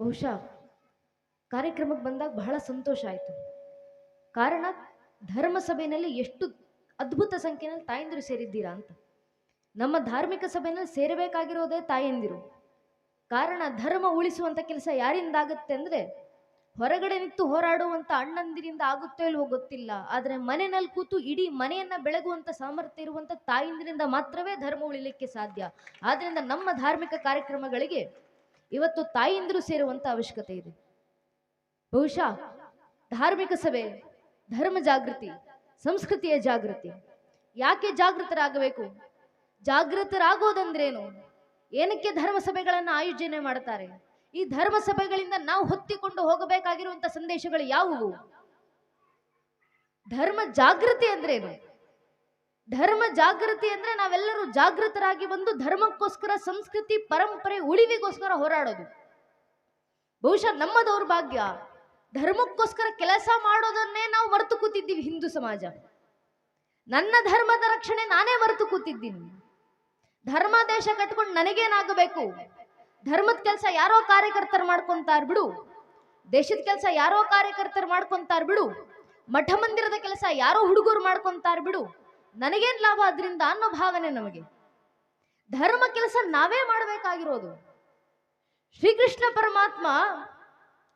ಬಹುಶಃ ಕಾರ್ಯಕ್ರಮಕ್ಕೆ ಬಂದಾಗ ಬಹಳ ಸಂತೋಷ ಆಯಿತು. ಕಾರಣ ಧರ್ಮ ಸಭೆಯಲ್ಲಿ ಎಷ್ಟು ಅದ್ಭುತ ಸಂಖ್ಯೆಯಲ್ಲಿ ತಾಯಂದಿರು ಸೇರಿದ್ದೀರಾ ಅಂತ. ನಮ್ಮ ಧಾರ್ಮಿಕ ಸಭೆಯಲ್ಲಿ ಸೇರಬೇಕಾಗಿರೋದೇ ತಾಯಂದಿರು. ಕಾರಣ ಧರ್ಮ ಉಳಿಸುವಂಥ ಕೆಲಸ ಯಾರಿಂದ ಆಗುತ್ತೆ ಅಂದರೆ ಹೊರಗಡೆ ನಿಂತು ಹೋರಾಡುವಂಥ ಅಣ್ಣಂದಿರಿಂದ ಆಗುತ್ತೋ ಇಲ್ವೋ ಗೊತ್ತಿಲ್ಲ. ಆದರೆ ಮನೆಯಲ್ಲಿ ಕೂತು ಇಡೀ ಮನೆಯನ್ನು ಬೆಳಗುವಂಥ ಸಾಮರ್ಥ್ಯ ಇರುವಂಥ ತಾಯಂದಿರಿಂದ ಮಾತ್ರವೇ ಧರ್ಮ ಉಳಿಲಿಕ್ಕೆ ಸಾಧ್ಯ. ಆದ್ದರಿಂದ ನಮ್ಮ ಧಾರ್ಮಿಕ ಕಾರ್ಯಕ್ರಮಗಳಿಗೆ ಇವತ್ತು ತಾಯಿಂದರು ಸೇರುವಂಥ ಅವಶ್ಯಕತೆ ಇದೆ. ಬಹುಶಃ ಧಾರ್ಮಿಕ ಸಭೆ, ಧರ್ಮ ಜಾಗೃತಿ, ಸಂಸ್ಕೃತಿಯ ಜಾಗೃತಿ. ಯಾಕೆ ಜಾಗೃತರಾಗಬೇಕು? ಜಾಗೃತರಾಗೋದಂದ್ರೇನು? ಏನಕ್ಕೆ ಧರ್ಮ ಸಭೆಗಳನ್ನು ಆಯೋಜನೆ ಮಾಡ್ತಾರೆ? ಈ ಧರ್ಮ ಸಭೆಗಳಿಂದ ನಾವು ಹೊತ್ತಿಕೊಂಡು ಹೋಗಬೇಕಾಗಿರುವಂತ ಸಂದೇಶಗಳು ಯಾವುವು? ಧರ್ಮ ಜಾಗೃತಿ ಅಂದ್ರೇನು? ಧರ್ಮ ಜಾಗೃತಿ ಅಂದ್ರೆ ನಾವೆಲ್ಲರೂ ಜಾಗೃತರಾಗಿ ಬಂದು ಧರ್ಮಕ್ಕೋಸ್ಕರ ಸಂಸ್ಕೃತಿ, ಪರಂಪರೆ ಉಳಿವಿಗೋಸ್ಕರ ಹೋರಾಡೋದು. ಬಹುಶಃ ನಮ್ಮ ದೌರ್ಭಾಗ್ಯ ಧರ್ಮಕ್ಕೋಸ್ಕರ ಕೆಲಸ ಮಾಡೋದನ್ನೇ ನಾವು ಮರೆತು ಕೂತಿದ್ದೀವಿ ಹಿಂದೂ ಸಮಾಜ. ನನ್ನ ಧರ್ಮದ ರಕ್ಷಣೆ ನಾನೇ ಮರೆತು ಕೂತಿದ್ದೀನಿ. ಧರ್ಮ ದೇಶ ಕಟ್ಕೊಂಡು ನನಗೇನಾಗಬೇಕು? ಧರ್ಮದ ಕೆಲಸ ಯಾರೋ ಕಾರ್ಯಕರ್ತರು ಮಾಡ್ಕೊಂತಾರ ಬಿಡು. ದೇಶದ ಕೆಲಸ ಯಾರೋ ಕಾರ್ಯಕರ್ತರು ಮಾಡ್ಕೊಂತಾರ ಬಿಡು. ಮಠ ಮಂದಿರದ ಕೆಲಸ ಯಾರೋ ಹುಡುಗರು ಮಾಡ್ಕೊಂತಾರ ಬಿಡು. ನನಗೇನ್ ಲಾಭ ಅದರಿಂದ ಅನ್ನೋ ಭಾವನೆ ನಮಗೆ. ಧರ್ಮ ಕೆಲಸ ನಾವೇ ಮಾಡಬೇಕಾಗಿರೋದು. ಶ್ರೀಕೃಷ್ಣ ಪರಮಾತ್ಮ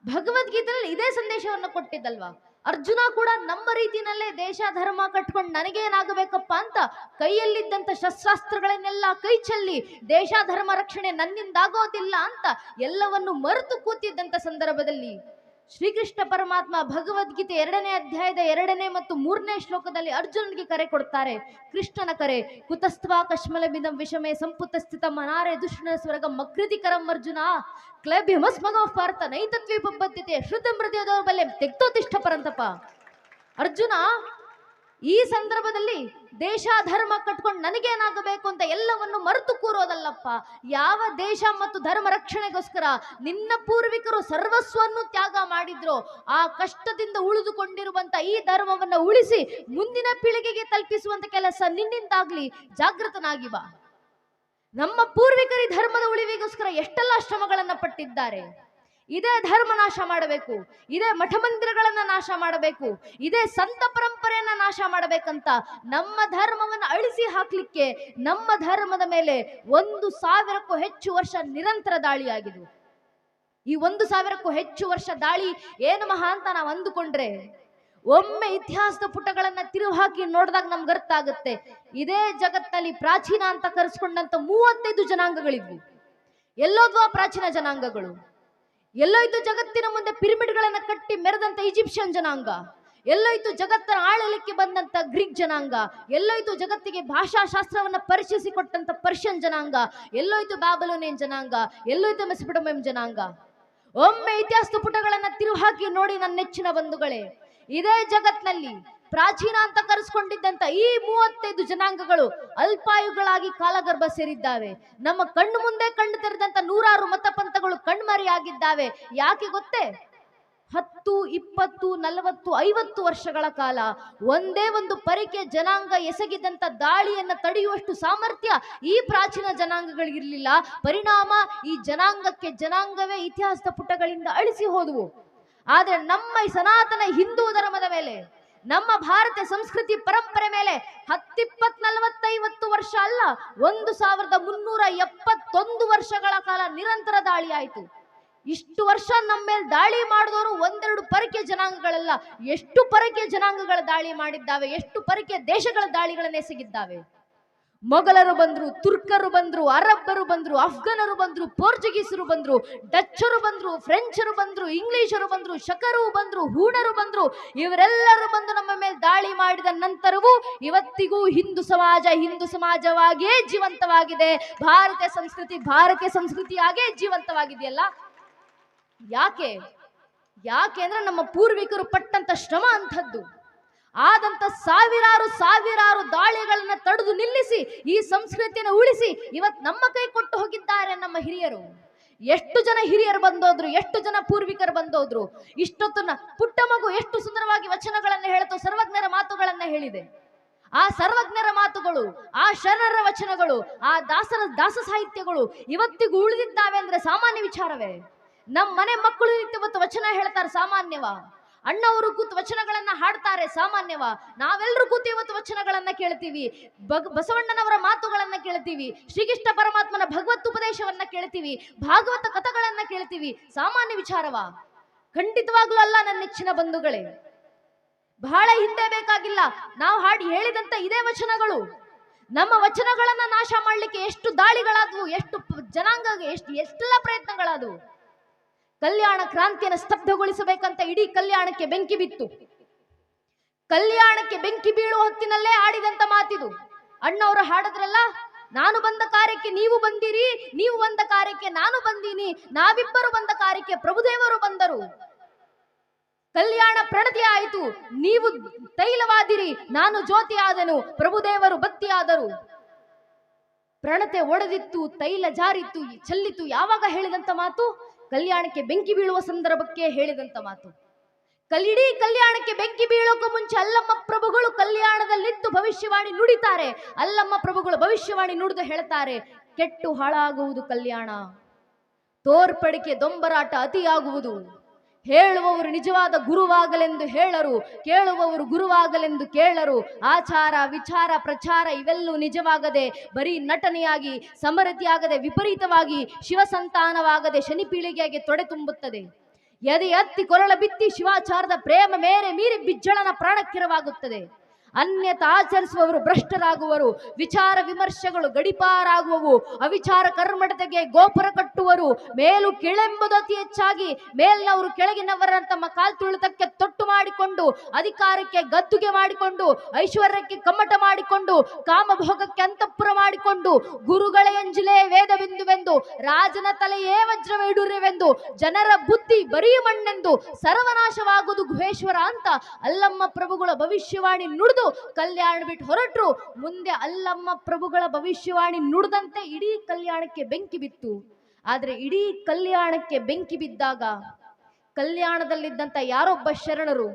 ಭಗವದ್ಗೀತೆಯಲ್ಲಿ ಇದೇ ಸಂದೇಶವನ್ನು ಕೊಟ್ಟಿದ್ದಲ್ವಾ? ಅರ್ಜುನ ಕೂಡ ನಮ್ಮ ರೀತಿನಲ್ಲೇ ದೇಶ, ಧರ್ಮ ಕಟ್ಕೊಂಡು ನನಗೇನಾಗಬೇಕಪ್ಪ ಅಂತ ಕೈಯಲ್ಲಿದ್ದಂಥ ಶಸ್ತ್ರಾಸ್ತ್ರಗಳನ್ನೆಲ್ಲ ಕೈ ಚೆಲ್ಲಿ ದೇಶ, ಧರ್ಮ ರಕ್ಷಣೆ ನನ್ನಿಂದಾಗೋದಿಲ್ಲ ಅಂತ ಎಲ್ಲವನ್ನು ಮರೆತು ಕೂತಿದ್ದಂಥ ಸಂದರ್ಭದಲ್ಲಿ ಶ್ರೀಕೃಷ್ಣ ಪರಮಾತ್ಮ ಭಗವದ್ಗೀತೆ ಎರಡನೇ ಅಧ್ಯಾಯದ ಎರಡನೇ ಮತ್ತು ಮೂರನೇ ಶ್ಲೋಕದಲ್ಲಿ ಅರ್ಜುನನಿಗೆ ಕರೆ ಕೊಡ್ತಾರೆ. ಕೃಷ್ಣನ ಕರೆ, ಕುತಸ್ತ್ವಾ ಕಶ್ಮಲಬಿದಂ ವಿಷಮೇ ಸಂಪುತ ಸ್ಥಿತ ಮನಾರೆ ದುಷ್ಣ ಸ್ವರ್ಗ ಮಕೃತಿಕರಂ ಅರ್ಜುನ ಕ್ಲಬ್ಯಮಸ್ಮಗೋ ಪಾರ್ಥ ನೈತತ್ವಿ ಪದ್ಧತೆ ಶುದ್ಧ ಮೃದಯದವರ ಬಲ್ಲೆ ತೆಗ್ತೋತಿಷ್ಠ ಪರಂತಪ. ಅರ್ಜುನ ಈ ಸಂದರ್ಭದಲ್ಲಿ ದೇಶ ಧರ್ಮ ಕಟ್ಕೊಂಡು ನನಗೇನಾಗಬೇಕು ಅಂತ ಎಲ್ಲವನ್ನು ಮರೆತು ಕೂರೋದಲ್ಲಪ್ಪ. ಯಾವ ದೇಶ ಮತ್ತು ಧರ್ಮ ರಕ್ಷಣೆಗೋಸ್ಕರ ನಿನ್ನ ಪೂರ್ವಿಕರು ಸರ್ವಸ್ವನ್ನು ತ್ಯಾಗ ಮಾಡಿದ್ರು. ಆ ಕಷ್ಟದಿಂದ ಉಳಿದುಕೊಂಡಿರುವಂತ ಈ ಧರ್ಮವನ್ನು ಉಳಿಸಿ ಮುಂದಿನ ಪೀಳಿಗೆಗೆ ತಲುಪಿಸುವಂತ ಕೆಲಸ ನಿನ್ನಿಂದಾಗ್ಲಿ ಜಾಗೃತನಾಗಿ ಬಾ. ನಮ್ಮ ಪೂರ್ವಿಕರಿ ಧರ್ಮದ ಉಳಿವಿಗೋಸ್ಕರ ಎಷ್ಟೆಲ್ಲ ಶ್ರಮಗಳನ್ನ ಪಟ್ಟಿದ್ದಾರೆ. ಇದೇ ಧರ್ಮ ನಾಶ ಮಾಡಬೇಕು, ಇದೇ ಮಠ ಮಂದಿರಗಳನ್ನ ನಾಶ ಮಾಡಬೇಕು, ಇದೇ ಸಂತ ಪರಂಪರೆಯನ್ನ ನಾಶ ಮಾಡಬೇಕಂತ ನಮ್ಮ ಧರ್ಮವನ್ನು ಅಳಿಸಿ ಹಾಕ್ಲಿಕ್ಕೆ ನಮ್ಮ ಧರ್ಮದ ಮೇಲೆ ಒಂದು ಸಾವಿರಕ್ಕೂ ಹೆಚ್ಚು ವರ್ಷ ನಿರಂತರ ದಾಳಿಯಾಗಿದೆ ಈ ಒಂದು ಸಾವಿರಕ್ಕೂ ಹೆಚ್ಚು ವರ್ಷ ದಾಳಿ ಏನು ಮಹಾ ಅಂತ ನಾವು ಅಂದುಕೊಂಡ್ರೆ, ಒಮ್ಮೆ ಇತಿಹಾಸದ ಪುಟಗಳನ್ನ ತಿರುವು ಹಾಕಿ ನೋಡಿದಾಗ ನಮ್ಗೆ ಅರ್ಥ ಆಗುತ್ತೆ. ಇದೇ ಜಗತ್ತಲ್ಲಿ ಪ್ರಾಚೀನ ಅಂತ ಕರೆಸ್ಕೊಂಡಂತ ಮೂವತ್ತೈದು ಜನಾಂಗಗಳಿದ್ವು. ಎಲ್ಲೋದ್ವಾ ಪ್ರಾಚೀನ ಜನಾಂಗಗಳು. ಎಲ್ಲೋಯ್ತು ಜಗತ್ತಿನ ಮುಂದೆ ಪಿರಮಿಡ್ಗಳನ್ನು ಕಟ್ಟಿ ಮೆರೆದಂತ ಈಜಿಪ್ಷಿಯನ್ ಜನಾಂಗ. ಎಲ್ಲೋಯ್ತು ಜಗತ್ತನ್ನು ಆಳಲಿಕ್ಕೆ ಬಂದಂತ ಗ್ರೀಕ್ ಜನಾಂಗ. ಎಲ್ಲೋಯ್ತು ಜಗತ್ತಿಗೆ ಭಾಷಾಶಾಸ್ತ್ರವನ್ನು ಪರಿಚಯಿಸಿಕೊಟ್ಟಂಥ ಪರ್ಷಿಯನ್ ಜನಾಂಗ. ಎಲ್ಲೋಯ್ತು ಬ್ಯಾಬಲೋನಿಯನ್ ಜನಾಂಗ. ಎಲ್ಲೋಯ್ತು ಮೆಸಪಟೋಮಿಯಂ ಜನಾಂಗ. ಒಮ್ಮೆ ಇತಿಹಾಸದ ಪುಟಗಳನ್ನು ತಿರುಹಾಕಿ ನೋಡಿ ನನ್ನ ನೆಚ್ಚಿನ ಬಂಧುಗಳೇ. ಇದೇ ಜಗತ್ನಲ್ಲಿ ಪ್ರಾಚೀನ ಅಂತ ಕರೆಸ್ಕೊಂಡಿದ್ದಂತ ಈ ಮೂವತ್ತೈದು ಜನಾಂಗಗಳು ಅಲ್ಪಾಯುಗಳಾಗಿ ಕಾಲಗರ್ಭ ಸೇರಿದ್ದಾವೆ. ನಮ್ಮ ಕಣ್ಣು ಮುಂದೆ ಕಣ್ಣು ತೆರೆದಂತ ನೂರಾರು ಮತಪಂಥಗಳು ಕಣ್ಮರೆಯಾಗಿದ್ದಾವೆ. ಯಾಕೆ ಗೊತ್ತೇ? ಹತ್ತು, ಇಪ್ಪತ್ತು, ನಲವತ್ತು, ಐವತ್ತು ವರ್ಷಗಳ ಕಾಲ ಒಂದೇ ಒಂದು ಪರಿಕೆ ಜನಾಂಗ ಎಸಗಿದಂತ ದಾಳಿಯನ್ನು ತಡೆಯುವಷ್ಟು ಸಾಮರ್ಥ್ಯ ಈ ಪ್ರಾಚೀನ ಜನಾಂಗಗಳಿಗಿರಲಿಲ್ಲ ಪರಿಣಾಮ ಈ ಜನಾಂಗಕ್ಕೆ ಜನಾಂಗವೇ ಇತಿಹಾಸದ ಪುಟಗಳಿಂದ ಅಳಿಸಿ ಹೋದವು. ಆದರೆ ನಮ್ಮ ಸನಾತನ ಹಿಂದೂ ಧರ್ಮದ ಮೇಲೆ ನಮ್ಮ ಭಾರತ ಸಂಸ್ಕೃತಿ ಪರಂಪರೆ ಮೇಲೆ ಹತ್ತಿಪ್ಪತ್ ನಲವತ್ತೈವತ್ತು ವರ್ಷ ಅಲ್ಲ, ಒಂದು ಸಾವಿರದ ಮುನ್ನೂರ ಎಪ್ಪತ್ತೊಂದು ವರ್ಷಗಳ ಕಾಲ ನಿರಂತರ ದಾಳಿ ಆಯಿತು. ಇಷ್ಟು ವರ್ಷ ನಮ್ಮ ಮೇಲೆ ದಾಳಿ ಮಾಡಿದವರು ಒಂದೆರಡು ಪರಕೆ ಜನಾಂಗಗಳಲ್ಲ. ಎಷ್ಟು ಪರಕೆ ಜನಾಂಗಗಳ ದಾಳಿ ಮಾಡಿದ್ದಾವೆ, ಎಷ್ಟು ಪರಕೆ ದೇಶಗಳ ದಾಳಿಗಳನ್ನು ಎಸಗಿದ್ದಾವೆ ಮೊಘಲರು ಬಂದ್ರು, ತುರ್ಕರು ಬಂದ್ರು, ಅರಬ್ಬರು ಬಂದ್ರು, ಅಫ್ಘನರು ಬಂದ್ರು, ಪೋರ್ಚುಗೀಸರು ಬಂದ್ರು, ಡಚ್ಚರು ಬಂದ್ರು, ಫ್ರೆಂಚರು ಬಂದ್ರು, ಇಂಗ್ಲಿಷರು ಬಂದ್ರು, ಶಕರು ಬಂದ್ರು ಹೂಡರು ಬಂದ್ರು, ಇವರೆಲ್ಲರೂ ಬಂದು ನಮ್ಮ ಮೇಲೆ ದಾಳಿ ಮಾಡಿದ ನಂತರವೂ ಇವತ್ತಿಗೂ ಹಿಂದೂ ಸಮಾಜ ಹಿಂದೂ ಸಮಾಜವಾಗಿಯೇ ಜೀವಂತವಾಗಿದೆ. ಭಾರತೀಯ ಸಂಸ್ಕೃತಿ ಭಾರತೀಯ ಸಂಸ್ಕೃತಿಯಾಗೇ ಜೀವಂತವಾಗಿದೆಯಲ್ಲ? ಯಾಕೆ? ಯಾಕೆ ಅಂದ್ರೆ ನಮ್ಮ ಪೂರ್ವಿಕರು ಪಟ್ಟಂತ ಶ್ರಮ ಅಂಥದ್ದು. ಆದಂತ ಸಾವಿರಾರು ಸಾವಿರಾರು ದಾಳಿಗಳನ್ನ ತಡೆದು ನಿಲ್ಲಿಸಿ, ಈ ಸಂಸ್ಕೃತಿಯನ್ನು ಉಳಿಸಿ ಇವತ್ ನಮ್ಮ ಕೈ ಕೊಟ್ಟು ಹೋಗಿದ್ದಾರೆ ನಮ್ಮ ಹಿರಿಯರು. ಎಷ್ಟು ಜನ ಹಿರಿಯರು ಬಂದೋದ್ರು, ಎಷ್ಟು ಜನ ಪೂರ್ವಿಕರು ಬಂದೋದ್ರು, ಇಷ್ಟೊತ್ತನ್ನ ಪುಟ್ಟ ಮಗು ಎಷ್ಟು ಸುಂದರವಾಗಿ ವಚನಗಳನ್ನ ಹೇಳ್ತು, ಸರ್ವಜ್ಞರ ಮಾತುಗಳನ್ನ ಹೇಳಿದೆ. ಆ ಸರ್ವಜ್ಞರ ಮಾತುಗಳು, ಆ ಶರಣರ ವಚನಗಳು, ಆ ದಾಸರ ದಾಸ ಸಾಹಿತ್ಯಗಳು ಇವತ್ತಿಗೂ ಉಳಿದಿದ್ದಾವೆ ಅಂದ್ರೆ ಸಾಮಾನ್ಯ ವಿಚಾರವೇ. ನಮ್ಮ ಮನೆ ಮಕ್ಕಳು ಇವತ್ತು ವಚನ ಹೇಳ್ತಾರೆ ಸಾಮಾನ್ಯವ. ಅಣ್ಣವರು ಕೂತು ವಚನಗಳನ್ನ ಹಾಡ್ತಾರೆ, ಸಾಮಾನ್ಯವ? ನಾವೆಲ್ಲರೂ ಕೂತು ಇವತ್ತು ವಚನಗಳನ್ನ ಕೇಳ್ತೀವಿ. ಬಗ್ ಬಸವಣ್ಣನವರ ಮಾತುಗಳನ್ನ ಕೇಳ್ತೀವಿ. ಶ್ರೀಕೃಷ್ಣ ಪರಮಾತ್ಮನ ಭಗವತ್ ಉಪದೇಶವನ್ನ ಕೇಳ್ತೀವಿ. ಭಾಗವತ ಕಥೆಗಳನ್ನ ಕೇಳ್ತೀವಿ. ಸಾಮಾನ್ಯ ವಿಚಾರವ? ಖಂಡಿತವಾಗ್ಲೂ ಅಲ್ಲ ನನ್ನ ನೆಚ್ಚಿನ ಬಂಧುಗಳೇ. ಬಹಳ ಹಿಂದೆ ಬೇಕಾಗಿಲ್ಲ. ನಾವು ಹಾಡಿ ಹೇಳಿದಂತ ಇದೇ ವಚನಗಳು. ನಮ್ಮ ವಚನಗಳನ್ನ ನಾಶ ಮಾಡ್ಲಿಕ್ಕೆ ಎಷ್ಟು ದಾಳಿಗಳಾದವು, ಎಷ್ಟು ಜನಾಂಗ ಎಷ್ಟು, ಎಷ್ಟೆಲ್ಲ ಪ್ರಯತ್ನಗಳಾದವು. ಕಲ್ಯಾಣ ಕ್ರಾಂತಿಯನ್ನು ಸ್ತಬ್ಧಗೊಳಿಸಬೇಕಂತ ಇಡೀ ಕಲ್ಯಾಣಕ್ಕೆ ಬೆಂಕಿ ಬಿತ್ತು. ಕಲ್ಯಾಣಕ್ಕೆ ಬೆಂಕಿ ಬೀಳುವ ಹೊತ್ತಿನಲ್ಲೇ ಆಡಿದಂತ ಮಾತಿದು. ಅಣ್ಣವರು ಹಾಡದ್ರಲ್ಲ, ನಾನು ಬಂದ ಕಾರ್ಯಕ್ಕೆ ನೀವು ಬಂದಿರಿ, ನೀವು ಬಂದ ಕಾರ್ಯಕ್ಕೆ ನಾನು ಬಂದೀನಿ, ನಾವಿಬ್ಬರು ಬಂದ ಕಾರ್ಯಕ್ಕೆ ಪ್ರಭುದೇವರು ಬಂದರು. ಕಲ್ಯಾಣ ಪ್ರಣತಿ ಆಯಿತು, ನೀವು ತೈಲವಾದಿರಿ, ನಾನು ಜ್ಯೋತಿ ಆದನು ಪ್ರಭುದೇವರು ಬತ್ತಿಯಾದರು ಪ್ರಣತೆ ಒಡೆದಿತ್ತು, ತೈಲ ಜಾರಿತ್ತು ಚೆಲ್ಲಿತು ಯಾವಾಗ ಹೇಳಿದಂತ ಮಾತು? ಕಲ್ಯಾಣಕ್ಕೆ ಬೆಂಕಿ ಬೀಳುವ ಸಂದರ್ಭಕ್ಕೆ ಹೇಳಿದಂತ ಮಾತು. ಕಲ್ಲಿಡೀ ಕಲ್ಯಾಣಕ್ಕೆ ಬೆಂಕಿ ಬೀಳೋಕ ಮುಂಚೆ ಅಲ್ಲಮ್ಮ ಪ್ರಭುಗಳು ಕಲ್ಯಾಣದಲ್ಲಿದ್ದು ಭವಿಷ್ಯವಾಣಿ ನುಡಿತಾರೆ. ಅಲ್ಲಮ್ಮ ಪ್ರಭುಗಳು ಭವಿಷ್ಯವಾಣಿ ನುಡಿದು ಹೇಳ್ತಾರೆ, ಕೆಟ್ಟು ಹಾಳಾಗುವುದು ಕಲ್ಯಾಣ. ತೋರ್ಪಡಿಕೆ ದೊಂಬರಾಟ ಅತಿಯಾಗುವುದು. ಹೇಳುವವರು ನಿಜವಾದ ಗುರುವಾಗಲೆಂದು ಹೇಳರು, ಕೇಳುವವರು ಗುರುವಾಗಲೆಂದು ಕೇಳರು. ಆಚಾರ, ವಿಚಾರ, ಪ್ರಚಾರ ಇವೆಲ್ಲೂ ನಿಜವಾಗದೆ, ಬರೀ ನಟನೆಯಾಗಿ, ಸಮರತಿಯಾಗದೆ, ವಿಪರೀತವಾಗಿ ಶಿವಸಂತಾನವಾಗದೆ ಶನಿ ಪೀಳಿಗೆಯಾಗಿ ತೊಡೆ ತುಂಬುತ್ತದೆ. ಎದೆ ಎತ್ತಿ ಕೊರಳ ಬಿತ್ತಿ ಶಿವಾಚಾರದ ಪ್ರೇಮ ಮೇರೆ ಮೀರಿ ಬಿಜ್ಜಳನ ಪ್ರಾಣಕ್ಕಿರವಾಗುತ್ತದೆ. ಅನ್ಯತ ಆಚರಿಸುವವರು ಭ್ರಷ್ಟರಾಗುವರು, ವಿಚಾರ ವಿಮರ್ಶೆಗಳು ಗಡಿಪಾರಾಗುವವು, ಅವಿಚಾರ ಕರ್ಮಡತೆಗೆ ಗೋಪುರ ಕಟ್ಟುವರು, ಮೇಲು ಕೆಳೆಂಬುದು ಅತಿ ಹೆಚ್ಚಾಗಿ ಮೇಲ್ನವರು ಕೆಳಗಿನವರ ತಮ್ಮ ಕಾಲ್ ತುಳಿತಕ್ಕೆ ತೊಟ್ಟು ಮಾಡಿಕೊಂಡು, ಅಧಿಕಾರಕ್ಕೆ ಗದ್ದುಗೆ ಮಾಡಿಕೊಂಡು, ಐಶ್ವರ್ಯಕ್ಕೆ ಕಮ್ಮಟ ಮಾಡಿಕೊಂಡು, ಕಾಮಭೋಗಕ್ಕೆ ಅಂತಃಪುರ ಮಾಡಿಕೊಂಡು, ಗುರುಗಳ ಎಂಜಿಲೇ ವೇದ ಬಿಂದುವೆಂದು ರಾಜನ ತಲೆಯೇ ವಜ್ರವೇಡುರ್ಯವೆಂದು ಜನರ ಬುದ್ಧಿ ಬರೀ ಮಣ್ಣೆಂದು, ಸರ್ವನಾಶವಾಗುವುದು ಗುಹೇಶ್ವರ ಅಂತ ಅಲ್ಲಮ್ಮ ಪ್ರಭುಗಳ ಭವಿಷ್ಯವಾಣಿ ನುಡಿದು ಕಲ್ಯಾಣ ಬಿಟ್ಟು ಹೊರಟ್ರು. ಮುಂದೆ ಅಲ್ಲಮ್ಮ ಪ್ರಭುಗಳ ಭವಿಷ್ಯವಾಣಿ ನುಡಿದಂತೆ ಇಡೀ ಕಲ್ಯಾಣಕ್ಕೆ ಬೆಂಕಿ ಬಿತ್ತು. ಆದ್ರೆ ಇಡೀ ಕಲ್ಯಾಣಕ್ಕೆ ಬೆಂಕಿ ಬಿದ್ದಾಗ ಕಲ್ಯಾಣದಲ್ಲಿದ್ದಂತ ಯಾರೊಬ್ಬ ಶರಣರು,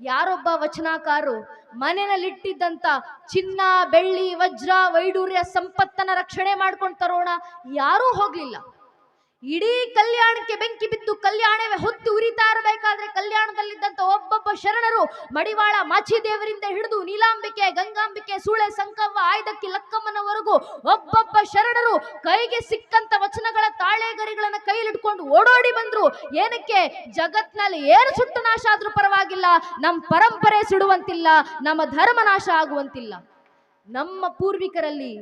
ಯಾರೊಬ್ಬ ವಚನಾಕಾರರು, ಮನೆಯಲ್ಲಿಟ್ಟಿದ್ದಂತ ಚಿನ್ನ, ಬೆಳ್ಳಿ, ವಜ್ರ, ವೈಡೂರ್ಯ ಸಂಪತ್ತನ್ನ ರಕ್ಷಣೆ ಮಾಡ್ಕೊಂಡು ತರೋಣ ಯಾರೂ ಹೋಗ್ಲಿಲ್ಲ. ಇಡೀ ಕಲ್ಯಾಣಕ್ಕೆ ಬೆಂಕಿ ಬಿತ್ತು. ಕಲ್ಯಾಣವೇ ಹೊತ್ತು. ಶರಣರು, ಮಡಿವಾಳ ಮಾಚಿದೇವರಿಂದ ಹಿಡಿದು ನೀಲಾಂಬಿಕೆ, ಗಂಗಾಂಬಿಕೆ, ಸೂಳೆ, ಸಂಕವ್ವ ಆಯ್ದಕ್ಕಿ ಲಕ್ಕಮ್ಮನವರೆಗೂ ಒಬ್ಬೊಬ್ಬ ಶರಣರು ಕೈಗೆ ಸಿಕ್ಕಂತ ವಚನಗಳ ತಾಳೆಗರಿಗಳನ್ನ ಕೈಲಿಟ್ಕೊಂಡು ಓಡೋಡಿ ಬಂದ್ರು. ಏನಕ್ಕೆ? ಜಗತ್ನಲ್ಲಿ ಏನು ಸುಟ್ಟು ನಾಶ ಆದ್ರೂ ಪರವಾಗಿಲ್ಲ, ನಮ್ಮ ಪರಂಪರೆ ಸುಡುವಂತಿಲ್ಲ, ನಮ್ಮ ಧರ್ಮ ನಾಶ ಆಗುವಂತಿಲ್ಲ. ನಮ್ಮ ಪೂರ್ವಿಕರಲ್ಲಿ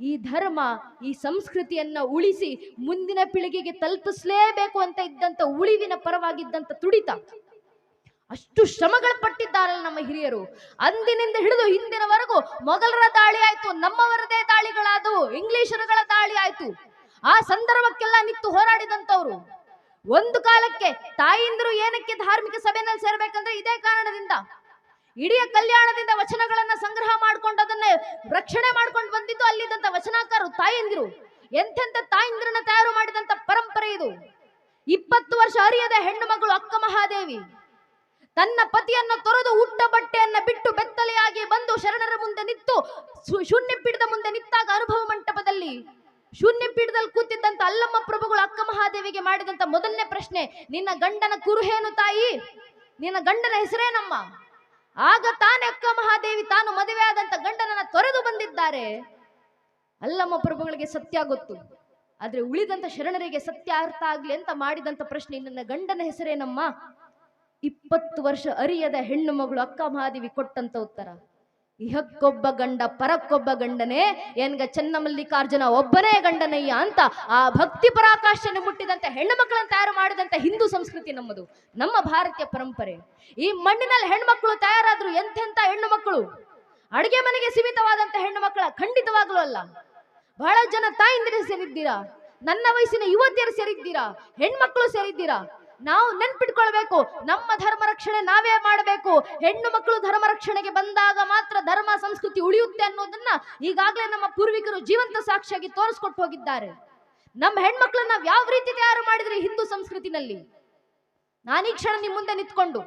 ಈ ಧರ್ಮ, ಈ ಸಂಸ್ಕೃತಿಯನ್ನ ಉಳಿಸಿ ಮುಂದಿನ ಪೀಳಿಗೆಗೆ ತಲುಪಿಸಲೇಬೇಕು ಅಂತ ಇದ್ದಂತ ಉಳಿವಿನ ಪರವಾಗಿದ್ದಂತ ತುಡಿತ. ಅಷ್ಟು ಶ್ರಮಗಳು ಪಟ್ಟಿದ್ದಾರೆ ನಮ್ಮ ಹಿರಿಯರು. ಅಂದಿನಿಂದ ಹಿಡಿದು ಹಿಂದಿನವರೆಗೂ ಮೊಘಲರ ದಾಳಿ ಆಯ್ತು, ನಮ್ಮವರದೇ ದಾಳಿಗಳಾದವು, ಇಂಗ್ಲಿಷರುಗಳ ದಾಳಿ ಆಯ್ತು. ಆ ಸಂದರ್ಭಕ್ಕೆಲ್ಲ ನಿಂತು ಹೋರಾಡಿದಂತವ್ರು ಒಂದು ಕಾಲಕ್ಕೆ ತಾಯಿಂದರು ಏನಕ್ಕೆ ಧಾರ್ಮಿಕ ಸಭೆನಲ್ಲಿ ಸೇರ್ಬೇಕಂದ್ರೆ ಇದೇ ಕಾರಣದಿಂದ. ಇಡೀ ಕಲ್ಯಾಣದಿಂದ ವಚನಗಳನ್ನ ಸಂಗ್ರಹ ಮಾಡ್ಕೊಂಡು ಅದನ್ನ ರಕ್ಷಣೆ ಮಾಡ್ಕೊಂಡು ಬಂದಿದ್ದು ಅಲ್ಲಿದ್ದಂತ ವಚನಾಕಾರರು, ತಾಯಂದಿರು. ಎಂತೆಂತ ತಾಯಂದಿರನ್ನ ತಯಾರು ಮಾಡಿದಂತ ಪರಂಪರೆ ಇದು. ಇಪ್ಪತ್ತು ವರ್ಷ ಅರಿಯದ ಹೆಣ್ಣು ಮಗಳು ಅಕ್ಕ ಮಹಾದೇವಿ. ತನ್ನ ಪತಿಯನ್ನ ತೊರೆದು ಉಟ್ಟ ಬಟ್ಟೆಯನ್ನ ಬಿಟ್ಟು ಬೆತ್ತಲೆಯಾಗಿ ಬಂದು ಶರಣರ ಮುಂದೆ ನಿಂತು ಶೂನ್ಯ ಪೀಠದ ಮುಂದೆ ನಿಂತಾಗ ಅನುಭವ ಮಂಟಪದಲ್ಲಿ ಶೂನ್ಯ ಪೀಠದಲ್ಲಿ ಕೂತಿದ್ದಂತ ಅಲ್ಲಮ್ಮ ಪ್ರಭುಗಳು ಅಕ್ಕ ಮಹಾದೇವಿಗೆ ಮಾಡಿದಂತ ಮೊದಲನೇ ಪ್ರಶ್ನೆ, ನಿನ್ನ ಗಂಡನ ಕುರುಹೇನು ತಾಯಿ? ನಿನ್ನ ಗಂಡನ ಹೆಸರೇನಮ್ಮ? ಆಗ ತಾನೇ ಅಕ್ಕ ಮಹಾದೇವಿ ತಾನು ಮದುವೆ ಆದಂತ ಗಂಡನನ್ನ ತೊರೆದು ಬಂದಿದ್ದಾರೆ. ಅಲ್ಲಮ್ಮ ಪ್ರಭುಗಳಿಗೆ ಸತ್ಯ ಗೊತ್ತು. ಆದ್ರೆ ಉಳಿದಂತ ಶರಣರಿಗೆ ಸತ್ಯ ಅರ್ಥ ಆಗ್ಲಿ ಅಂತ ಮಾಡಿದಂತ ಪ್ರಶ್ನೆ, ನನ್ನ ಗಂಡನ ಹೆಸರೇನಮ್ಮ? ಇಪ್ಪತ್ತು ವರ್ಷ ಅರಿಯದ ಹೆಣ್ಣು ಮಗಳು ಅಕ್ಕ ಮಹಾದೇವಿ ಕೊಟ್ಟಂತ ಉತ್ತರ. ಇಹಕ್ಕೊಬ್ಬ ಗಂಡ ಪರಕ್ಕೊಬ್ಬ ಗಂಡನೇ ಏನ್ಗ ಚನ್ನಮಲ್ಲಿಕಾರ್ಜುನ ಒಬ್ಬನೇ ಗಂಡನಯ್ಯ ಅಂತ ಆ ಭಕ್ತಿ ಪರಾಕಾಶನ ಮುಟ್ಟಿದಂತ ಹೆಣ್ಣು ಮಕ್ಕಳನ್ನು ತಯಾರು ಮಾಡಿದಂತ ಹಿಂದೂ ಸಂಸ್ಕೃತಿ ನಮ್ಮದು, ನಮ್ಮ ಭಾರತೀಯ ಪರಂಪರೆ. ಈ ಮಣ್ಣಿನಲ್ಲಿ ಹೆಣ್ಮಕ್ಳು ತಯಾರಾದ್ರು ಎಂತೆಂತ ಹೆಣ್ಣು ಮಕ್ಕಳು? ಅಡುಗೆ ಮನೆಗೆ ಸೀಮಿತವಾದಂತ ಹೆಣ್ಣು ಮಕ್ಕಳ ಖಂಡಿತವಾಗ್ಲೂ ಅಲ್ಲ. ಬಹಳ ಜನ ತಾಯಿಂದಿರ ಸೇರಿದ್ದೀರಾ? ನನ್ನ ವಯಸ್ಸಿನ ಯುವತಿಯರು ಸೇರಿದ್ದೀರಾ? ಹೆಣ್ಮಕ್ಳು ಸೇರಿದ್ದೀರಾ? ನಾವು ನೆನ್ಪಿಟ್ಕೊಳ್ಬೇಕು. ನಮ್ಮ ಧರ್ಮ ರಕ್ಷಣೆ ನಾವೇ ಮಾಡಬೇಕು. ಹೆಣ್ಣು ಮಕ್ಕಳು ಧರ್ಮ ರಕ್ಷಣೆಗೆ ಬಂದಾಗ ಮಾತ್ರ ಧರ್ಮ ಸಂಸ್ಕೃತಿ ಉಳಿಯುತ್ತೆ ಅನ್ನೋದನ್ನ ಈಗಾಗಲೇ ನಮ್ಮ ಪೂರ್ವಿಕರು ಜೀವಂತ ಸಾಕ್ಷಿಯಾಗಿ ತೋರಿಸ್ಕೊಟ್ಟು ಹೋಗಿದ್ದಾರೆ. ನಮ್ಮ ಹೆಣ್ಮಕ್ಳನ್ನ ಯಾವ ರೀತಿ ತಯಾರು ಮಾಡಿದ್ರೆ ಹಿಂದೂ ಸಂಸ್ಕೃತಿನಲ್ಲಿ? ನಾನೀ ಕ್ಷಣ ನಿಮ್ ಮುಂದೆ ನಿಂತ್ಕೊಂಡು.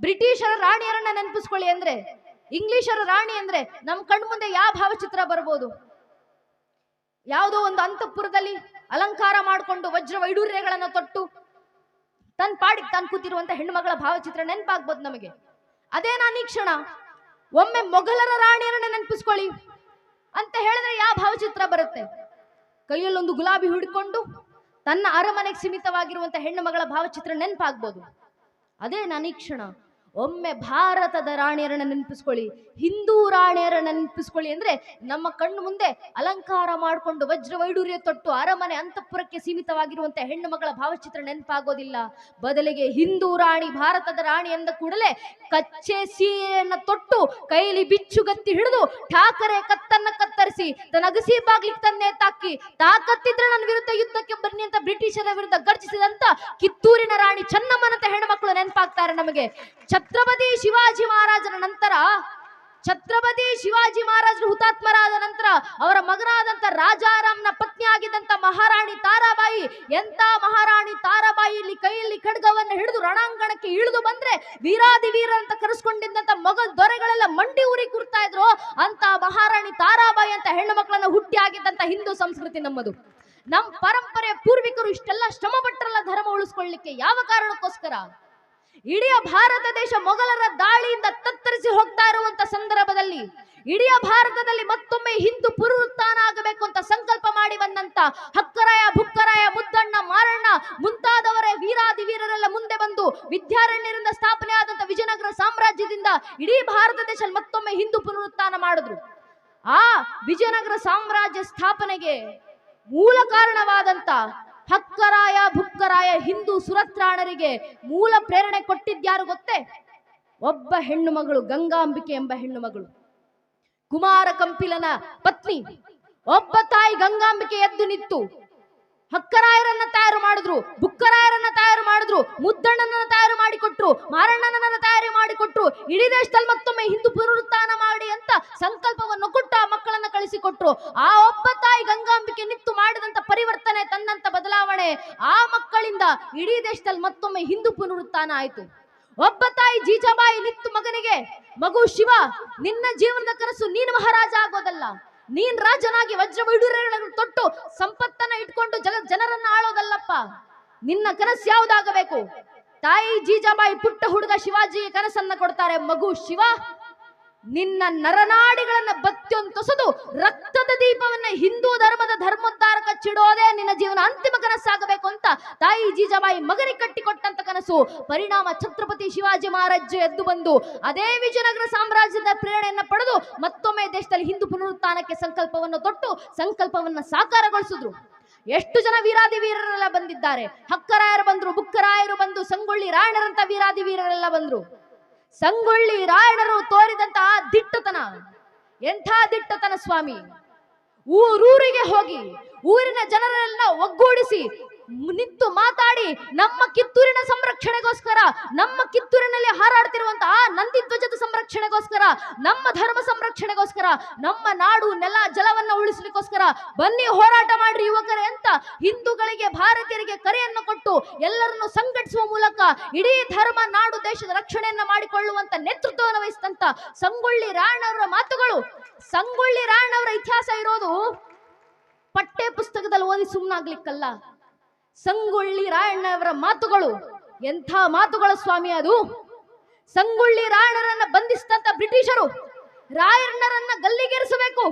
ಬ್ರಿಟಿಷರ ರಾಣಿಯರನ್ನ ನೆನಪಿಸ್ಕೊಳ್ಳಿ ಅಂದ್ರೆ, ಇಂಗ್ಲಿಷರ ರಾಣಿ ಅಂದ್ರೆ ನಮ್ ಕಣ್ ಮುಂದೆ ಯಾವ ಭಾವಚಿತ್ರ ಬರ್ಬೋದು? ಯಾವುದೋ ಒಂದು ಅಂತಃಪುರದಲ್ಲಿ ಅಲಂಕಾರ ಮಾಡಿಕೊಂಡು ವಜ್ರ ವೈಡೂರ್ಯಗಳನ್ನು ತೊಟ್ಟು ತನ್ನ ಪಾಡಿಗೆ ತಾನು ಕೂತಿರುವಂತ ಹೆಣ್ಣುಮಗಳ ಭಾವಚಿತ್ರ ನೆನಪಾಗ್ಬೋದು ನಮಗೆ. ಅದೇ ನಾನು ಕ್ಷಣ ಒಮ್ಮೆ ಮೊಘಲರ ರಾಣಿಯರನ್ನ ನೆನಪಿಸ್ಕೊಳ್ಳಿ. ಅಂತ ಹೇಳಿದ್ರೆ ಯಾವ ಭಾವಚಿತ್ರ ಬರುತ್ತೆ? ಕೈಯಲ್ಲೊಂದು ಗುಲಾಬಿ ಹಿಡ್ಕೊಂಡು ತನ್ನ ಅರಮನೆಗೆ ಸೀಮಿತವಾಗಿರುವಂತ ಹೆಣ್ಣು ಮಗಳ ಭಾವಚಿತ್ರ ನೆನಪಾಗ್ಬೋದು. ಅದೇ ನಾನು ಒಮ್ಮೆ ಭಾರತದ ರಾಣಿಯರನ್ನ ನೆನಪಿಸ್ಕೊಳ್ಳಿ, ಹಿಂದೂ ರಾಣಿಯರನ್ನ ನೆನಪಿಸ್ಕೊಳ್ಳಿ ಅಂದ್ರೆ ನಮ್ಮ ಕಣ್ಣು ಮುಂದೆ ಅಲಂಕಾರ ಮಾಡಿಕೊಂಡು ವಜ್ರ ವೈಡೂರ್ಯ ತೊಟ್ಟು ಅರಮನೆ ಅಂತಃಪುರಕ್ಕೆ ಸೀಮಿತವಾಗಿರುವಂತಹ ಹೆಣ್ಣು ಮಗಳ ಭಾವಚಿತ್ರ ನೆನಪಾಗೋದಿಲ್ಲ. ಬದಲಿಗೆ ಹಿಂದೂ ರಾಣಿ ಭಾರತದ ರಾಣಿ ಎಂದ ಕೂಡಲೇ ಕಚ್ಚೆ ಸೀರೆಯನ್ನ ತೊಟ್ಟು ಕೈಲಿ ಬಿಚ್ಚುಗತ್ತಿ ಹಿಡಿದು ಠಾಕರೆ ಕತ್ತನ್ನ ಕತ್ತರಿಸಿ ತನ್ನ ಅಗಸಿ ಬಾಗ್ಲಿಕ್ ತನ್ನೇ ತಾಕಿ ತಾಕತ್ತಿದ್ರೆ ನನ್ನ ವಿರುದ್ಧ ಯುದ್ಧಕ್ಕೆ ಬನ್ನಿ ಅಂತ ಬ್ರಿಟಿಷರ ವಿರುದ್ಧ ಗರ್ಜಿಸಿದಂತ ಕಿತ್ತೂರಿನ ರಾಣಿ ಚನ್ನಮ್ಮನಂತ ಹೆಣ್ಣು ಮಕ್ಕಳು ನೆನಪಾಗ್ತಾರೆ ನಮಗೆ. ಛತ್ರಪತಿ ಶಿವಾಜಿ ಮಹಾರಾಜರ ನಂತರ, ಛತ್ರಪತಿ ಶಿವಾಜಿ ಮಹಾರಾಜರು ಹುತಾತ್ಮರಾದ ನಂತರ, ಅವರ ಮಗನಾದಂತ ರಾಜಾರಾಮ್ನ ಪತ್ನಿ ಆಗಿದ್ದಂತ ಮಹಾರಾಣಿ ತಾರಾಬಾಯಿ ಎಂತ ಮಹಾರಾಣಿ ತಾರಾಬಾಯಿ ಇಲ್ಲಿ ಕೈಯಲ್ಲಿ ಖಡ್ಗವನ್ನು ಹಿಡಿದು ರಣಾಂಗಣಕ್ಕೆ ಇಳಿದು ಬಂದ್ರೆ ವೀರಾದಿ ವೀರ ಅಂತ ಕರೆಸ್ಕೊಂಡಿದ್ದಂತ ಮೊಘಲ್ ದೊರೆಗಳೆಲ್ಲ ಮಂಡಿ ಊರಿ ಕೂರ್ತಾ ಇದ್ರು. ಅಂತ ಮಹಾರಾಣಿ ತಾರಾಬಾಯಿ ಅಂತ ಹೆಣ್ಣು ಮಕ್ಕಳನ್ನ ಹುಟ್ಟಿ ಆಗಿದ್ದಂತ ಹಿಂದೂ ಸಂಸ್ಕೃತಿ ನಮ್ಮದು. ನಮ್ಮ ಪರಂಪರೆ ಪೂರ್ವಿಕರು ಇಷ್ಟೆಲ್ಲ ಶ್ರಮ ಪಟ್ಟರಲ್ಲ ಧರ್ಮ ಉಳಿಸ್ಕೊಳ್ಳಿಕ್ಕೆ ಯಾವ ಕಾರಣಕ್ಕೋಸ್ಕರ? ಇಡೀ ಭಾರತ ದೇಶ ಮೊಘಲರ ದಾಳಿಯಿಂದ ತತ್ತರಿಸಿ ಹೋಗ್ತಾ ಇರುವಂತ ಸಂದರ್ಭದಲ್ಲಿ, ಇಡೀ ಭಾರತದಲ್ಲಿ ಮತ್ತೊಮ್ಮೆ ಹಿಂದೂ ಪುನರುತ್ಥಾನ ಆಗಬೇಕು ಅಂತ ಸಂಕಲ್ಪ ಮಾಡಿ ಬಂದಂತ ಹಕ್ಕರಾಯ, ಭುಕ್ಕರಾಯ, ಮುದ್ದಣ್ಣ, ಮಾರಣ್ಣ ಮುಂತಾದವರೇ ವೀರಾದಿ ವೀರರೆಲ್ಲ ಮುಂದೆ ಬಂದು ವಿದ್ಯಾರಣ್ಯರಿಂದ ಸ್ಥಾಪನೆ ಆದಂತ ವಿಜಯನಗರ ಸಾಮ್ರಾಜ್ಯದಿಂದ ಇಡೀ ಭಾರತ ದೇಶ ಮತ್ತೊಮ್ಮೆ ಹಿಂದೂ ಪುನರುತ್ಥಾನ ಮಾಡಿದ್ರು. ಆ ವಿಜಯನಗರ ಸಾಮ್ರಾಜ್ಯ ಸ್ಥಾಪನೆಗೆ ಮೂಲ ಕಾರಣವಾದಂತ ಹಕ್ಕರಾಯ, ಭುಕ್ಕರಾಯ ಹಿಂದೂ ಸುರತ್ರಾಣರಿಗೆ ಮೂಲ ಪ್ರೇರಣೆ ಕೊಟ್ಟಿದ್ಯಾರು ಗೊತ್ತೇ? ಒಬ್ಬ ಹೆಣ್ಣು ಮಗಳು, ಗಂಗಾಂಬಿಕೆ ಎಂಬ ಹೆಣ್ಣು ಮಗಳು. ಕುಮಾರ ಕಂಪಿಲನ ಪತ್ನಿ. ಒಬ್ಬ ತಾಯಿ ಗಂಗಾಂಬಿಕೆ ಎದ್ದು ನಿಂತು. ಹಕ್ಕರಾಯರನ್ನ ತಯಾರು ಮಾಡಿದ್ರು, ಬುಕ್ಕರಾಯರನ್ನ ತಯಾರು ಮಾಡಿದ್ರು, ಮುದ್ದಣ್ಣನನ್ನ ತಯಾರು ಮಾಡಿಕೊಟ್ರು, ಮಾರಣ್ಣನನ್ನ ತಯಾರು ಮಾಡಿಕೊಟ್ರು, ಇಡೀ ದೇಶದಲ್ಲಿ ಮತ್ತೊಮ್ಮೆ ಹಿಂದೂ ಪುನರುತ್ಥಾನ ಮಾಡಿ ಅಂತ ಸಂಕಲ್ಪವನ್ನು ಕೊಟ್ಟು ಆ ಮಕ್ಕಳನ್ನ ಕಳಿಸಿಕೊಟ್ರು. ಆ ಒಬ್ಬ ತಾಯಿ ಗಂಗಾಂಬಿಕೆ ನಿಂತು ಮಾಡಿದಂತ ಪರಿವರ್ತನೆ, ತಂದಂತ ಬದಲಾವಣೆ, ಆ ಮಕ್ಕಳಿಂದ ಇಡೀ ದೇಶದಲ್ಲಿ ಮತ್ತೊಮ್ಮೆ ಹಿಂದೂ ಪುನರುತ್ಥಾನ ಆಯಿತು. ಒಬ್ಬ ತಾಯಿ ಜೀಜಾಬಾಯಿ ನಿಂತು ಮಗನಿಗೆ, ಮಗು ಶಿವ, ನಿನ್ನ ಜೀವನದ ಕನಸು ನೀನು ಮಹಾರಾಜ ಆಗೋದಲ್ಲ. ನೀನ್ ರಾಜನಾಗಿ ವಜ್ರ ವೈಡೂರ್ಯಗಳನ್ನು ತೊಟ್ಟು ಸಂಪತ್ತನ್ನ ಇಟ್ಕೊಂಡು ಜಗ ಜನರನ್ನ ಆಳೋದಲ್ಲಪ್ಪ. ನಿನ್ನ ಕನಸು ಯಾವ್ದಾಗಬೇಕು? ತಾಯಿ ಜೀಜಾಬಾಯಿ ಪುಟ್ಟ ಹುಡುಗ ಶಿವಾಜಿಗೆ ಕನಸನ್ನ ಕೊಡ್ತಾರೆ ಮಗು ಶಿವ. ನಿನ್ನ ನರನಾಡಿಗಳನ್ನ ಬತ್ಯೊಂತೊಸದು ರಕ್ತದ ದೀಪವನ್ನ ಹಿಂದೂ ಧರ್ಮದ ಧರ್ಮೋದ್ಧಾರಕ ಚಿಡೋದೇ ನಿನ್ನ ಜೀವನ ಅಂತಿಮ ಕನಸಾಗಬೇಕು ಅಂತ ತಾಯಿ ಜೀಜಾಬಾಯಿ ಮಗನಿಗೆ ಕಟ್ಟಿಕೊಟ್ಟಂತ ಕನಸು. ಪರಿಣಾಮ ಛತ್ರಪತಿ ಶಿವಾಜಿ ಮಹಾರಾಜ ಎದ್ದು ಬಂದು ಅದೇ ವಿಜಯನಗರ ಸಾಮ್ರಾಜ್ಯದ ಪ್ರೇರಣೆಯನ್ನ ಪಡೆದು ಮತ್ತೊಮ್ಮೆ ದೇಶದಲ್ಲಿ ಹಿಂದೂ ಪುನರುತ್ಥಾನಕ್ಕೆ ಸಂಕಲ್ಪವನ್ನು ತೊಟ್ಟು ಸಂಕಲ್ಪವನ್ನ ಸಾಕಾರಗೊಳಿಸಿದ್ರು. ಎಷ್ಟು ಜನ ವೀರಾದಿ ವೀರರೆಲ್ಲ ಬಂದಿದ್ದಾರೆ. ಹಕ್ಕರಾಯರು ಬಂದ್ರು, ಬುಕ್ಕರಾಯರು ಬಂದು ಸಂಗೊಳ್ಳಿ ರಾಯಣರಂತ ವೀರಾದಿ ವೀರರೆಲ್ಲ ಬಂದ್ರು. ಸಂಗೊಳ್ಳಿ ರಾಯಣರು ತೋರಿದಂತಹ ದಿಟ್ಟತನ. ಎಂಥ ದಿಟ್ಟತನ ಸ್ವಾಮಿ? ಊರೂರಿಗೆ ಹೋಗಿ ಊರಿನ ಜನರೆಲ್ಲ ಒಗ್ಗೂಡಿಸಿ ನಿಂತು ಮಾತಾಡಿ ನಮ್ಮ ಕಿತ್ತೂರಿನ ಸಂರಕ್ಷಣೆಗೋಸ್ಕರ, ನಮ್ಮ ಕಿತ್ತೂರಿನಲ್ಲಿ ಹಾರಾಡ್ತಿರುವಂತಹ ನಂದಿ ಧ್ವಜದ ಸಂರಕ್ಷಣೆಗೋಸ್ಕರ, ನಮ್ಮ ಧರ್ಮ ಸಂರಕ್ಷಣೆಗೋಸ್ಕರ, ನಮ್ಮ ನಾಡು ನೆಲ ಜಲವನ್ನ ಉಳಿಸ್ಲಿಕ್ಕೋಸ್ಕರ ಬನ್ನಿ ಹೋರಾಟ ಮಾಡ್ರಿ ಯುವಕರೇ ಅಂತ ಹಿಂದೂಗಳಿಗೆ, ಭಾರತೀಯರಿಗೆ ಕರೆಯನ್ನು ಕೊಟ್ಟು ಎಲ್ಲರನ್ನು ಸಂಘಟಿಸುವ ಮೂಲಕ ಇಡೀ ಧರ್ಮ, ನಾಡು, ದೇಶದ ರಕ್ಷಣೆಯನ್ನ ಮಾಡಿಕೊಳ್ಳುವಂತ ನೇತೃತ್ವವನ್ನು ವಹಿಸಿದಂತ ಸಂಗೊಳ್ಳಿ ರಾಯಣ್ಣವರ ಮಾತುಗಳು. ಸಂಗೊಳ್ಳಿ ರಾಯಣ್ಣವರ ಇತಿಹಾಸ ಇರೋದು ಪಠ್ಯ ಪುಸ್ತಕದಲ್ಲಿ ಓದಿ ಸುಮ್ಮನಾಗ್ಲಿಕ್ಕಲ್ಲ ಸಂಗೊಳ್ಳಿ ರಾಯಣ್ಣವರ ಮಾತುಗಳು. ಎಂಥ ಮಾತುಗಳ ಸ್ವಾಮಿ ಅದು? ಸಂಗೊಳ್ಳಿ ರಾಯಣ್ಣರನ್ನ ಬಂಧಿಸಿದಂತ ಬ್ರಿಟಿಷರು ರಾಯಣ್ಣರನ್ನ ಗಲ್ಲಿಗೇರಿಸಬೇಕು.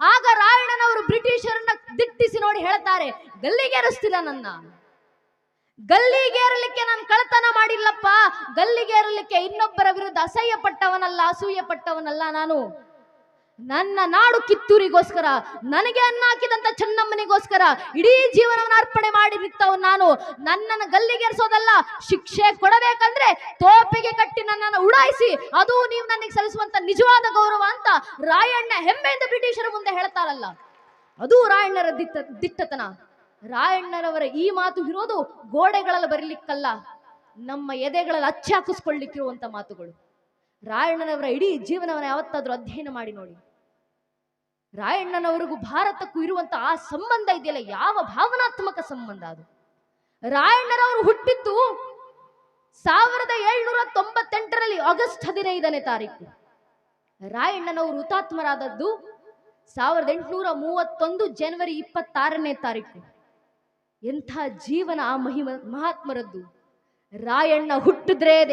ಆಗ ರಾಯಣ್ಣನವರು ಬ್ರಿಟಿಷರನ್ನ ದಿಟ್ಟಿಸಿ ನೋಡಿ ಹೇಳ್ತಾರೆ ಗಲ್ಲಿಗೇರಿಸ್ತಿಲ್ಲ ನನ್ನ? ಗಲ್ಲಿಗೇರಲಿಕ್ಕೆ ನಾನು ಕಳತನ ಮಾಡಿಲ್ಲಪ್ಪ. ಗಲ್ಲಿಗೇರಲಿಕ್ಕೆ ಇನ್ನೊಬ್ಬರ ವಿರುದ್ಧ ಅಸಹ್ಯ ಪಟ್ಟವನಲ್ಲ ಅಸೂಯ ಪಟ್ಟವನಲ್ಲ ನಾನು. ನನ್ನ ನಾಡು ಕಿತ್ತೂರಿಗೋಸ್ಕರ, ನನಗೆ ಅನ್ನ ಹಾಕಿದಂತ ಚೆನ್ನಮ್ಮನಿಗೋಸ್ಕರ ಇಡೀ ಜೀವನವನ್ನು ಅರ್ಪಣೆ ಮಾಡಿ ನಿಂತವ್ ನಾನು. ನನ್ನನ್ನು ಗಲ್ಲಿಗೇರಿಸೋದಲ್ಲ, ಶಿಕ್ಷೆ ಕೊಡಬೇಕಂದ್ರೆ ತೋಪಿಗೆ ಕಟ್ಟಿ ನನ್ನನ್ನು ಉಡಾಯಿಸಿ, ಅದು ನೀವು ನನಗೆ ಸಲ್ಲಿಸುವಂತ ನಿಜವಾದ ಗೌರವ ಅಂತ ರಾಯಣ್ಣ ಹೆಮ್ಮೆಯಿಂದ ಬ್ರಿಟಿಷರ ಮುಂದೆ ಹೇಳ್ತಾರಲ್ಲ. ಅದು ರಾಯಣ್ಣರ ದಿಟ್ಟ, ದಿಟ್ಟತನ. ರಾಯಣ್ಣರವರ ಈ ಮಾತು ಇರೋದು ಗೋಡೆಗಳಲ್ಲಿ ಬರಲಿಕ್ಕಲ್ಲ, ನಮ್ಮ ಎದೆಗಳಲ್ಲಿ ಅಚ್ಚಿ ಹಾಕಿಸ್ಕೊಳ್ಳಿಕ್ಕಿರುವಂತ ಮಾತುಗಳು. ರಾಯಣ್ಣನವರ ಇಡೀ ಜೀವನವನ್ನು ಯಾವತ್ತಾದ್ರೂ ಅಧ್ಯಯನ ಮಾಡಿ ನೋಡಿ. ರಾಯಣ್ಣನವರಿಗೂ ಭಾರತಕ್ಕೂ ಇರುವಂತ ಆ ಸಂಬಂಧ ಇದೆಯಲ್ಲ? ಯಾವ ಭಾವನಾತ್ಮಕ ಸಂಬಂಧ ಅದು? ರಾಯಣ್ಣನವರು ಹುಟ್ಟಿದ್ದು ಸಾವಿರದ ಏಳ್ನೂರ ತೊಂಬತ್ತೆಂಟರಲ್ಲಿ ಆಗಸ್ಟ್ ಹದಿನೈದನೇ ತಾರೀಕು. ರಾಯಣ್ಣನವರು ಹುತಾತ್ಮರಾದದ್ದು ಸಾವಿರದ ಎಂಟುನೂರ ಮೂವತ್ತೊಂದು ಜನವರಿ ಇಪ್ಪತ್ತಾರನೇ ತಾರೀಕು. ಎಂಥ ಜೀವನ ಆ ಮಹಿಮ ಮಹಾತ್ಮರದ್ದು. ರಾಯಣ್ಣ ಹುಟ್ಟಿದ್ರೆ